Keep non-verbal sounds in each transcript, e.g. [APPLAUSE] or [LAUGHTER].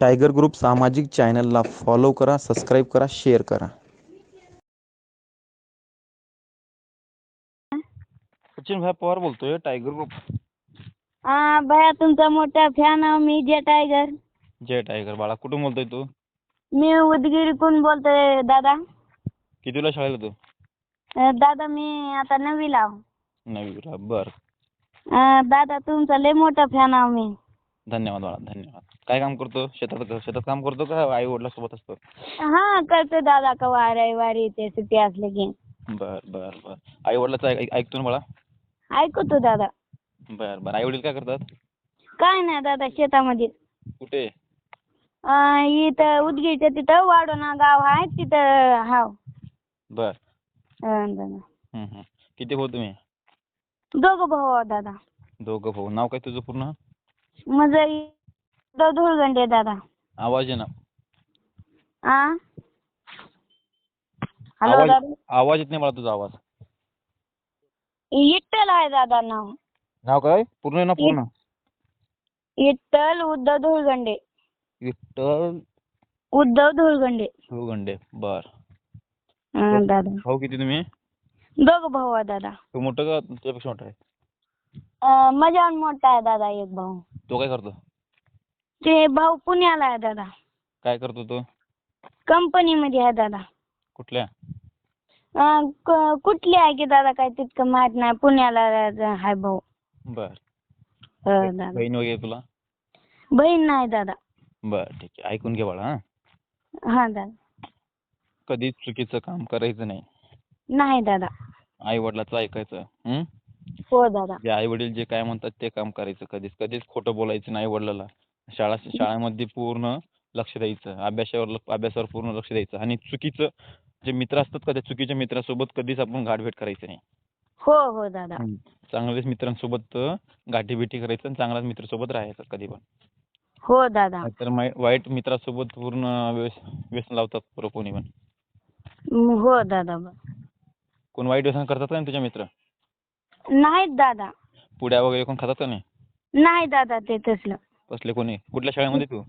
Tiger group सामाजिक चॅनलला follow करा सबस्क्राईब करा शेअर करा. सचिन भाई पवार बोलतोय टायगर ग्रुप. हा भैया तुमचा मोठा फॅन आहे मी जे टायगर. जय टायगर बाळा कुठून बोलतोय तू? मी उदगीरकडून बोलतोय दादा. कितीला शाळेला तू? अं, दादा मी आता नववीला आहो. नववीला बर. अं, दादा तुमचा लय मोठा फॅन आहे मी. धन्यवाद बाळा धन्यवाद. काय काम करतो? शेतात शेतात काम करतो का आई वडिलांसोबत असतो? हा करतो दादा कवा रविवारी ते सुट्टी असले की. बर बर बर. आई वडिलाचं ऐक ऐकतो ना बाळा. ऐकतो दादा. बर बर. आई वडील काय करतात? काय नाही दादा शेतामध्ये. कुठे? अं, इथं उदगीरच्या तिथं वाडोना गाव आहे तिथं हाव. बर. अं, दादा. हम्म, हम्म. किती भाऊ तुम्ही? दोघं भाऊ आहो दादा. दोघं भाऊ. नाव काय तुझं पूर्ण? माझं इ- धुळगंडे दादा। आवाज ना आ? हॅलो आवाज दादा. आवाज येत नाही मला तुझा आवाज. इट्टल आहे दादा नाव. नाव काय? पूर्ण आहे ना पूर्ण? इट्टल उद्धव धुळगंडे विठ्ठल उद्धव धुळगंडे सुगंडे बर. हं, दादा. भाऊ किती तुम्ही? दोघं भाऊ आहे दादा. तू मोठं का? तुझ्यापेक्षा मोठा आहे. अं, माझ्याहून मोठा आहे दादा एक भाऊ. तो काय करतो? ते भाऊ पुण्याला आहे दादा. काय करतो तो? कंपनीमध्ये आहे दादा. कुठल्या? अं, क- कुठली आहे की दादा काय तितकं माहीत नाही. पुण्याला आहे भाऊ. बर. हं, दादा. बहीण वगैरे तुला? बहीण नाही दादा. बर ठीक आहे. ऐकून घे बाळा हा. हा दादा. कधीच चुकीचं काम करायचं नाही. नाही दादा. आई वडिलाचं ऐकायचं हं? हो दादा. जे आई वडील जे काय म्हणतात ते काम करायचं. कधीच कधीच खोटं बोलायचं नाही आई वडिलाला शाळा शाळेमध्ये पूर्ण लक्ष द्यायचं. अभ्यासावर अभ्यासावर पूर्ण लक्ष द्यायचं. आणि चुकीचं जे मित्र असतात का त्या चुकीच्या मित्रासोबत कधीच आपण गाठभेट करायचं नाही. हो हो दादा. चांगल्याच मित्रांसोबत गाठीभेटी करायचं आणि चांगल्याच मित्रासोबत राहायचं कधी पण. हो दादा. मै- वाईट मित्रासोबत पूर्ण व्यस व्यसन लावतात पोरं कोणी पण. हं, दादा कोण वाईट व्यसन करतात का नाही तुझे मित्र? नाहीत दादा. पुड्या वगैरे कोण खातात का नाही? नाही दादा ते तसलं. तसले कोणी? कुठल्या शाळेमध्ये तू?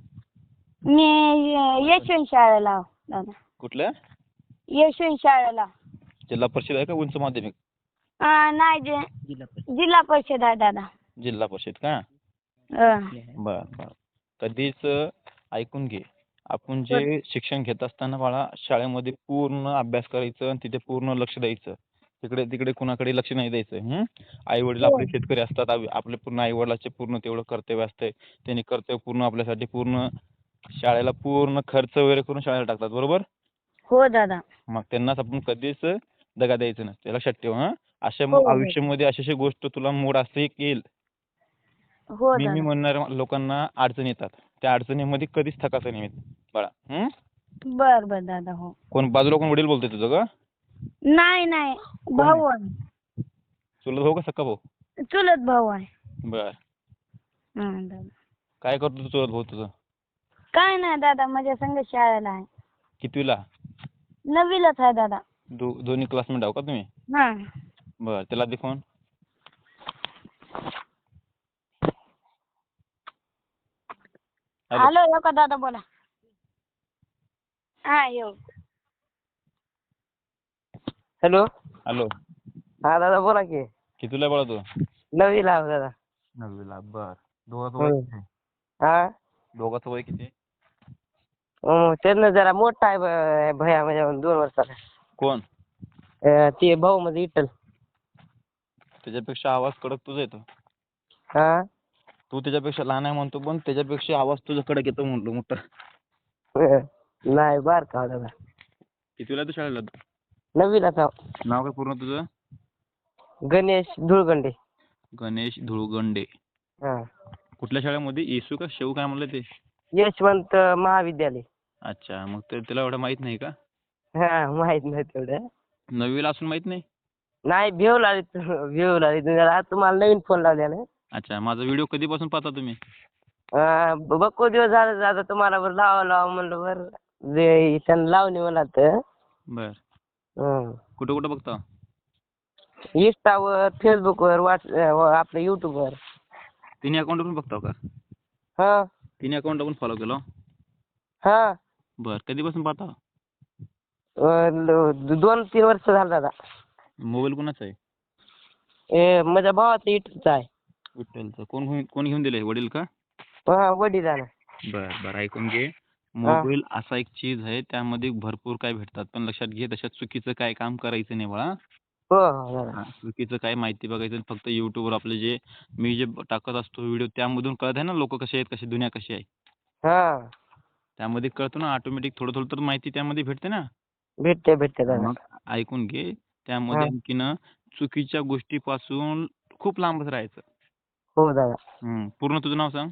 मी यशवंत शाळेला आहो, दादा. कुठल्या? यशवंत शाळेला. जिल्हा परिषद आहे का उंच माध्यमिक? अं, नाही जे जिल्हा परिषद. आहे दादा. जिल्हा परिषद का? अं, बर बर. कधीच ऐकून घे. आपण जे शिक्षण घेत असताना बाळा शाळेमध्ये पूर्ण अभ्यास करायचं आणि तिथे पूर्ण लक्ष द्यायचं. तिकडे तिकडे कुणाकडे लक्ष नाही द्यायचं आई वडील हो. आपले शेतकरी असतात आपले पूर्ण आई वडिलाचे पूर्ण तेवढं कर्तव्य असते त्यांनी कर्तव्य पूर्ण आपल्यासाठी पूर्ण शाळेला पूर्ण खर्च वगैरे करून शाळेला टाकतात बरोबर? हो दादा. मग त्यांनाच आपण कधीच दगा द्यायचं नसते लक्षात ठेव हा? अशा हो, हो. आयुष्यामध्ये अशा अशा गोष्ट तुला मोड असते येईल. हो मी मी दादा. म्हणणाऱ्या लोकांना अडचणी येतात. त्या अडचणीमध्ये कधीच थकाचं नाही बाळा हं? बर बर दादा हो. कोण बाजूला कोण वडील बोलतोय तुझं का नाही नाही. भाऊ आहे. चुलत भाऊ का सक्का भाऊ? चुलत भाऊ आहे. बर. हं, दादा. काय करतो तू चुलत भाऊ तुझं? काय नाही दादा. माझ्या संग शाळेला आहे. कितवीला? नववीलाच आहे दादा. दो दोन्ही क्लासमेट आहो का तुम्ही? हा. बर त्याला दे फोन हॅलो. हॅलो येऊ का दादा बोला. हा येऊ. हॅलो. हॅलो. हा दादा बोला की. कितवीला बाळा तू? नववीला आहे दादा. नववीला बर. दोघाचं होय. वय किती? हा? दोघाचं वय किती? अं, त्यानं जरा मोठा आहे ब- भैया माझ्या दोन वर्षाचा. कोण? अं, ते भाऊ मध्ये इटल. त्याच्यापेक्षा आवाज कडक तुझा येतो. हा? तू त्याच्यापेक्षा लहान आहे म्हणतो पण त्याच्यापेक्षा आवाज तुझा कडक येतो म्हणलो मोठा. अं, नाही बार का दादा. कितवीला आहे तू शाळेला? नववीला का नाव काय पूर्ण तुझं? गणेश धुळगंडे. गणेश धुळगंडे. हा. कुठल्या शाळेमध्ये? येसू का शेव काय म्हणलं ते? यशवंत महाविद्यालय. अच्छा मग ते त्याला एवढं माहीत नाही का? हा माहीत नाही तेवढं. नववीला असून माहीत नाही? नाही भेव लागले भेव लागले. जरा तुम्हाला नवीन फोन लावल्या ना अच्छा माझा व्हिडिओ कधीपासून पाहता तुम्ही? अं, ब- बक्को दिवस झालं दादा तुम्हाला बरं लावा लावा म्हणलं बरं. जे त्यांना लावणी मला तर. बर. कुठं कुठं बघता? इंस्टावर फेसबुकवर व्हॉट्स आपलं युट्यूबवर तिन्ही अकाउंट पण बघता का? हा. तिन्ही अकाउंट पण फॉलो केलं हा? बर कधीपासून पाहता? अं, दोन तीन वर्ष झालं दादा. मोबाईल कोणाचा आहे? ए माझ्या भावाचा इटचा आहे. विठ्ठलचा कोण घेऊन- कोण घेऊन दिलंय? वडील का? हा वडिलांना बर बर ऐकून घे. मोबाईल असा एक चीज आहे त्यामध्ये भरपूर काय भेटतात. पण लक्षात घे तशात चुकीचं काय काम करायचं नाही बाळा. हो हो चुकीचं काय माहिती बघायचं नाही. फक्त युट्यूबवर आपले जे मी जे टाकत असतो व्हिडिओ त्यामधून कळत आहे ना लोक कसे आहेत कशी दुनिया कशी आहे? हा. त्यामध्ये कळतो ना ऑटोमॅटिक थोडं थोडं तर माहिती त्यामध्ये भेटते ना. भेटते भेटते दादा मग ऐकून घे त्यामध्ये हा. आणखीन चुकीच्या गोष्टीपासून खूप लांबच राहायचं. हो दादा हम्म. पूर्ण तुझं नाव सांग.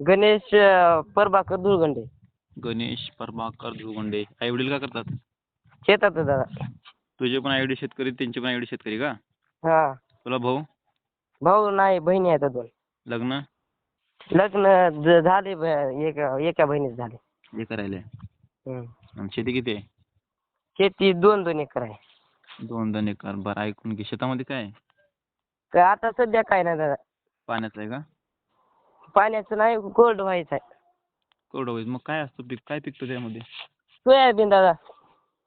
गणेश अं, प्रभाकर दुर्गंडे गणेश प्रभाकर धुगंडे आई वडील काय करतात? शेतात आहे दादा. तुझे पण आई शेतकरी त्यांचे पण आई शेतकरी का? हा. तुला भाऊ? भाऊ नाही बहिणी आहेत दोन लग्न? लग्न ज- झाले ब- एका एका बहिणीच झाले. हे करायला हम्म. आणि शेती किती आहे? शेती दोन दोन एकर आहे. दोन दोन एकर. बरं ऐकून घे. शेतामध्ये काय आहे? काय आता सध्या काय नाही दादा. पाण्याचं आहे का? पाण्याचं नाही कोल्ड व्हायचं आहे. कोरडं होईल मग काय असतं पीक? काय पिकतं त्यामध्ये? सोयाबीन दादा.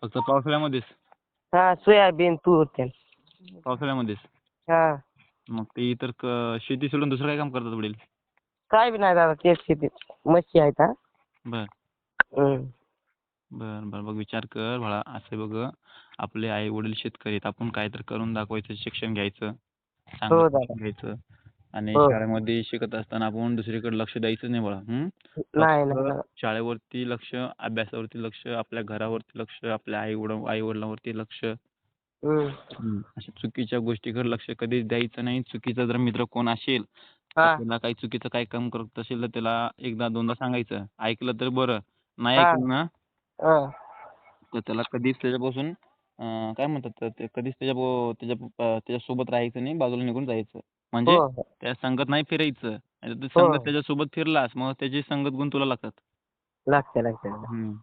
फक्त पावसाळ्यामध्येच? हा सोयाबीन तूर ते पावसाळ्यामध्येच? हा. मग ते इतर क- शेती सोडून दुसरं काय काम करतात वडील? काय बी नाही दादा तेच शेतीत मच्छी आहेत हा. बर. हम्म. बर बर. बघ विचार कर बाळा. असं बघ आपले आई वडील शेतकरी आहेत. आपण काय तर करून दाखवायचं शिक्षण घ्यायचं. हो चांगलं दादा. शिक्षण घ्यायचं. आणि हो. शाळेमध्ये शिकत असताना आपण दुसरीकडे लक्ष द्यायचं नाही बाळा हं? नाही नाही फक्त. शाळेवरती लक्ष अभ्यासावरती लक्ष आपल्या घरावरती लक्ष आपल्या आई वड आई वडिलांवरती लक्ष हम्म. अशा चुकीच्या गोष्टीकडे लक्ष कधीच द्यायचं नाही चुकीचा जर मित्र कोण असेल तर हा त्याला काही चुकीचं काही काम करत असेल तर त्याला एकदा दोनदा सांगायचं ऐकलं तर बरं नाही हा. ऐकलं ना हा. तर त्याला कधीच त्याच्यापासून अं, काय म्हणतात तर ते कधीच त्याच्या त्याच्या त्याच्यासोबत राहायचं नाही बाजूला निघून जायचं म्हणजे हो हो. त्या संगत नाही फिरायचं. आणि तू हो. संगत त्याच्यासोबत फिरलास मग त्याची संगत गुण तुला लागतात. लागते लागते. हम्म.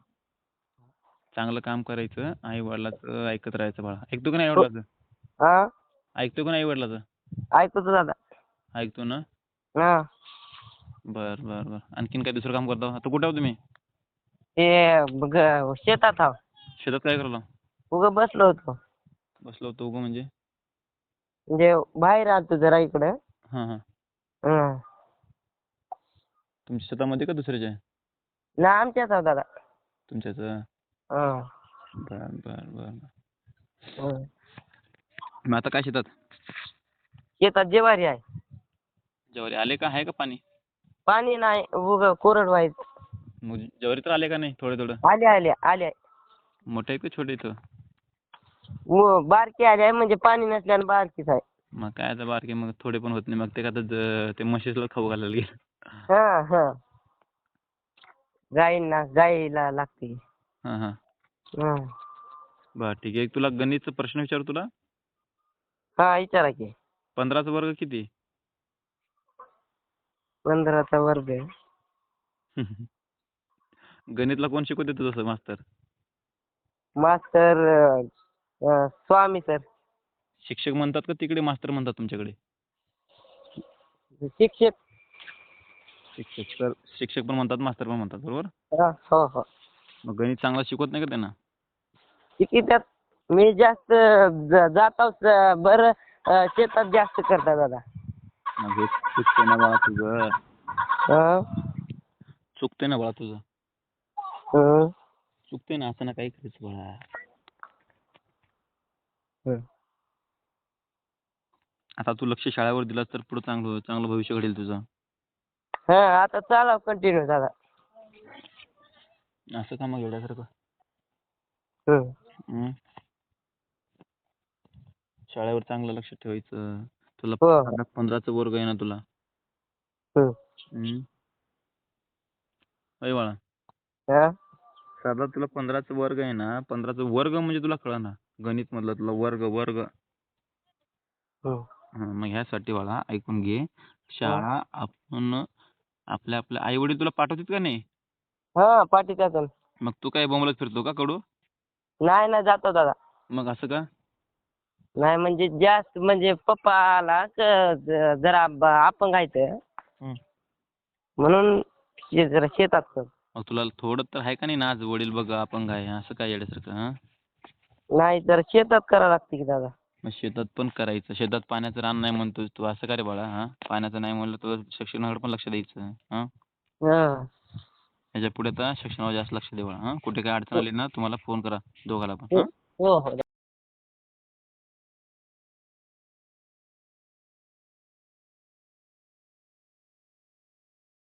चांगलं काम करायचं आई वडिलाचं ऐकत राहायचं बाळा. ऐकतो का नाही आई हो. वडिलाचं हा ऐकतो का नाही आई वडिलाचं ऐकतो दादा. ऐकतो ना? हा. बर बर बर. आणखीन काय दुसरं काम करता? आता कुठे आहो तुम्ही? ते शेतात शेतात काय उगं बसलो होतो. बसलो होतो उगं म्हणजे? म्हणजे बाहेर आलतो जरा इकडं. हां हां. हं. तुमच्या शेतामध्ये का दुसऱ्याच्या? आहे ना आमच्याच आहो दादा. तुमच्याच? हं. बर बर बर. हं. मग आता काय शेतात? शेतात जेवारी आहे. ज्वारी आले का? आहे का पाणी? पाणी नाही उग कोरड व्हायचं. मग ज्वारी तर आले का नाही थोडं थोडं? आले आले आले. मोठे आहेत का छोटे इथं? व- बारकी आले आहे म्हणजे पाणी नसल्याने बारकीच आहे. मग काय आता बारके मग थोडे पण होत नाही. मग ते का आता ज- ते म्हशीला खाऊ घालायला गेलं. हा हा. गाईंना गाईला लागते. हां हां. हं. बर ठीक आहे. एक तुला गणितचा प्रश्न विचारू तुला? हा विचारा की. पंधराचा वर्ग किती? पंधराचा वर्ग आहे. [LAUGHS] गणितला कोण शिकवते तुझं मास्तर? मास्तर अं, अं, स्वामी सर. शिक्षक म्हणतात का तिकडे मास्तर म्हणतात तुमच्याकडे? शिक्षक. शिक्षक सर शिक्षक पण म्हणतात मास्तर पण म्हणतात बरोबर? हा, हो हो. मग गणित चांगला शिकवत नाही का त्यांना? शिकित्यात मी जास्त ज- जातो स- बरं अं, शेतात जास्त करता दादा. मग हे चुकते ना बाळा तुझं? चुकते ना बाळा तुझं. चुकते ना असं ना काही करायचं बाळा. आता तू लक्ष शाळेवर दिलास तर पुढे चांगलं चांगलं भविष्य घडेल तुझं हा आता चाला कंटिन्यू दादा असं का मग एवढ्यासारखं हं. हं? शाळेवर चांगलं लक्ष ठेवायचं तुला हो. पंधरा- पंधराचा वर्ग आहे ना तुला हं. हं? होय बाळा हा? साधा तुला पंधराचा वर्ग आहे ना पंधराचा वर्ग म्हणजे तुला कळा ना गणित मधला तुला वर्ग वर्ग. हं. हं, मग ह्यासाठी बाळा ऐकून घे. शाळा आपण आपल्या आपल्या आई वडील तुला पाठवतात का नाही? हा मग तू काय बोंबलत फिरतो का कडू? नाही नाही जातो दादा. मग असं का? नाही म्हणजे जास्त म्हणजे पप्पाला क- ज- जरा ब- अपंग आहेत. हं. म्हणून शे- जरा शेतात कर. तुला थोडं तर आहे का नाही ना आज वडील बघा अपंग आहे असं काय येण्यासारखं हां? नाही तर शेतात करावं लागते की दादा. मग शेतात पण करायचं. शेतात पाण्याचं रान नाही म्हणतोस तू. असं का रे बाळा हां? पाण्याचं नाही म्हणलं तर शिक्षणाकडे पण लक्ष द्यायचं हां? हा. ह्याच्या पुढे तर शिक्षणावर जास्त लक्ष दे बाळा हां? कुठे काय अडचण आली ना तुम्हाला फोन करा दोघाला पण हां? हो हो.